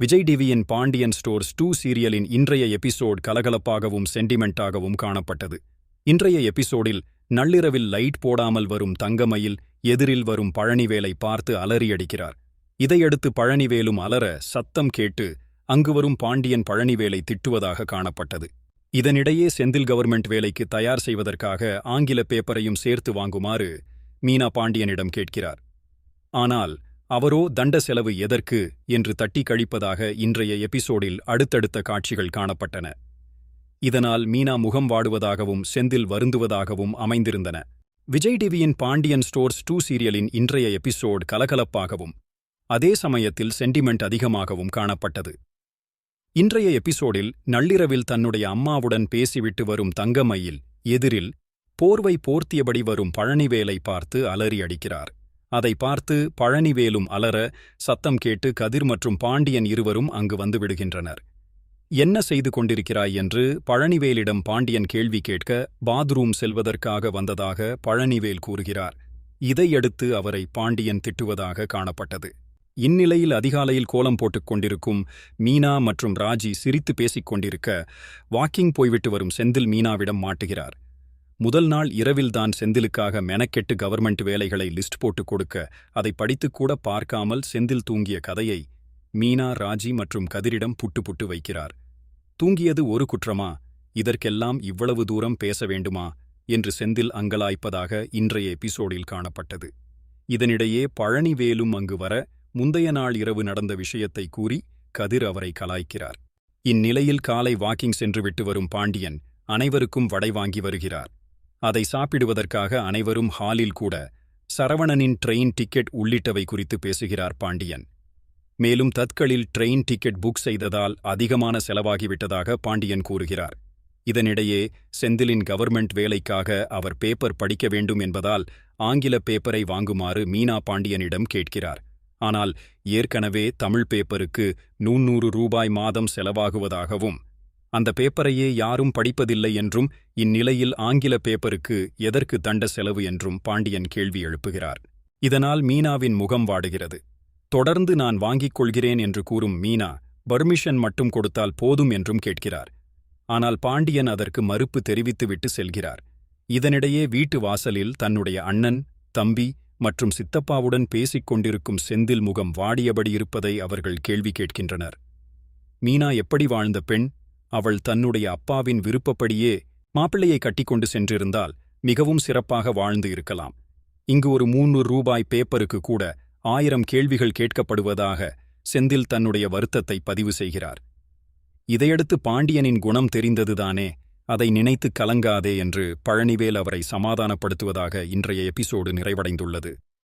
விஜய் டிவியின் Pandian stores two சீரியலின் இன்றைய episode கலகலப்பாகவும் சென்டிமெண்டாகவும் காணப்பட்டது. இன்றைய எபிசோடில் நள்ளிரவில் லைட் போடாமல் வரும் தங்கமயில் எதிரில் வரும் பழனிவேலை பார்த்து அலறியடிக்கிறார். இதையடுத்து பழனிவேலும் அலற சத்தம் கேட்டு அங்கு வரும் பாண்டியன் பழனிவேலை திட்டுவதாக காணப்பட்டது. இதனிடையே செந்தில் கவர்மெண்ட் வேலைக்கு தயார் செய்வதற்காக ஆங்கில பேப்பரையும் சேர்த்து வாங்குமாறு மீனா பாண்டியனிடம் கேட்கிறார். ஆனால் அவரோ தண்ட செலவு எதற்கு என்று தட்டி கழிப்பதாக இன்றைய எபிசோடில் அடுத்தடுத்த காட்சிகள் காணப்பட்டன. இதனால் மீனா முகம் வாடுவதாகவும் செந்தில் வருந்துவதாகவும் அமைந்திருந்தன. விஜய் டிவியின் பாண்டியன் ஸ்டோர்ஸ் டூ சீரியலின் இன்றைய எபிசோட் கலகலப்பாகவும் அதே சமயத்தில் சென்டிமெண்ட் அதிகமாகவும் காணப்பட்டது. இன்றைய எபிசோடில் நள்ளிரவில் தன்னுடைய அம்மாவுடன் பேசிவிட்டு வரும் தங்கமையில் எதிரில் போர்வை போர்த்தியபடி வரும் பழனிவேலை பார்த்து அலறி அடிக்கிறார் அதை பார்த்து பழனிவேலும் அலற சத்தம் கேட்டு கதிர் மற்றும் பாண்டியன் இருவரும் அங்கு வந்துவிடுகின்றனர். என்ன செய்து கொண்டிருக்கிறாய்? என்று பழனிவேலிடம் பாண்டியன் கேள்வி கேட்க பாத்ரூம் செல்வதற்காக வந்ததாக பழனிவேல் கூறுகிறார். இதையடுத்து அவரை பாண்டியன் திட்டுவதாக காணப்பட்டது. இந்நிலையில் அதிகாலையில் கோலம் போட்டுக் கொண்டிருக்கும் மீனா மற்றும் ராஜி சிரித்து பேசிக் கொண்டிருக்க வாக்கிங் போய்விட்டு வரும் செந்தில் மீனாவிடம் மாட்டுகிறார். முதல் நாள் இரவில்தான் செந்திலுக்காக மெனக்கெட்டு கவர்மெண்ட் வேலைகளை லிஸ்ட் போட்டுக் கொடுக்க அதை படித்துக்கூட பார்க்காமல் செந்தில் தூங்கிய கதையை மீனா ராஜி மற்றும் கதிரிடம் புட்டு புட்டு வைக்கிறார். தூங்கியது ஒரு குற்றமா? இதற்கெல்லாம் இவ்வளவு தூரம் பேச வேண்டுமா? என்று செந்தில் அங்கலாய்ப்பதாக இன்றைய எபிசோடில் காணப்பட்டது. இதனிடையே பழனிவேலும் அங்கு வர முந்தைய நாள் இரவு நடந்த விஷயத்தை கூறி கதிர் அவரை கலாய்க்கிறார். இந்நிலையில் காலை வாக்கிங் சென்று விட்டு வரும் பாண்டியன் அனைவருக்கும் வடை வாங்கி வருகிறார். அதை சாப்பிடுவதற்காக அனைவரும் ஹாலில் கூட சரவணனின் ட்ரெயின் டிக்கெட் உள்ளிட்டவை குறித்து பேசுகிறார் பாண்டியன். மேலும் தத்களில் ட்ரெயின் டிக்கெட் புக் செய்ததால் அதிகமான செலவாகிவிட்டதாக பாண்டியன் கூறுகிறார். இதனிடையே செந்திலின் கவர்மெண்ட் வேலைக்காக அவர் பேப்பர் படிக்க வேண்டும் என்பதால் ஆங்கில பேப்பரை வாங்குமாறு மீனா பாண்டியனிடம் கேட்கிறார். ஆனால் ஏற்கனவே தமிழ் பேப்பருக்கு நூன்னூறு ரூபாய் மாதம் செலவாகுவதாகவும் அந்த பேப்பரையே யாரும் படிப்பதில்லை என்றும் இந்நிலையில் ஆங்கில பேப்பருக்கு எதற்கு தண்ட செலவு என்றும் பாண்டியன் கேள்வி எழுப்புகிறார். இதனால் மீனாவின் முகம் வாடுகிறது. தொடர்ந்து நான் வாங்கிக் கொள்கிறேன் என்று கூறும் மீனா பர்மிஷன் மட்டும் கொடுத்தால் போதும் என்றும் கேட்கிறார். ஆனால் பாண்டியன் அதற்கு மறுப்பு தெரிவித்துவிட்டு செல்கிறார். இதனிடையே வீட்டு வாசலில் தன்னுடைய அண்ணன் தம்பி மற்றும் சித்தப்பாவுடன் பேசிக் கொண்டிருக்கும் செந்தில் முகம் வாடியபடி இருப்பதை அவர்கள் கேள்வி கேட்கின்றனர். மீனா எப்படி வாழ்ந்த பெண்? அவள் தன்னுடைய அப்பாவின் விருப்பப்படியே மாப்பிள்ளையை கட்டிக்கொண்டு சென்றிருந்தால் மிகவும் சிறப்பாக வாழ்ந்து இருக்கலாம். இங்கு ஒரு மூன்னூறு ரூபாய் பேப்பருக்கு கூட ஆயிரம் கேள்விகள் கேட்கப்படுவதாக செந்தில் தன்னுடைய வருத்தத்தை பதிவு செய்கிறார். இதையடுத்து பாண்டியனின் குணம் தெரிந்ததுதானே அதை நினைத்து கலங்காதே என்று பழனிவேல் அவரை சமாதானப்படுத்துவதாக இன்றைய எபிசோடு நிறைவடைந்துள்ளது.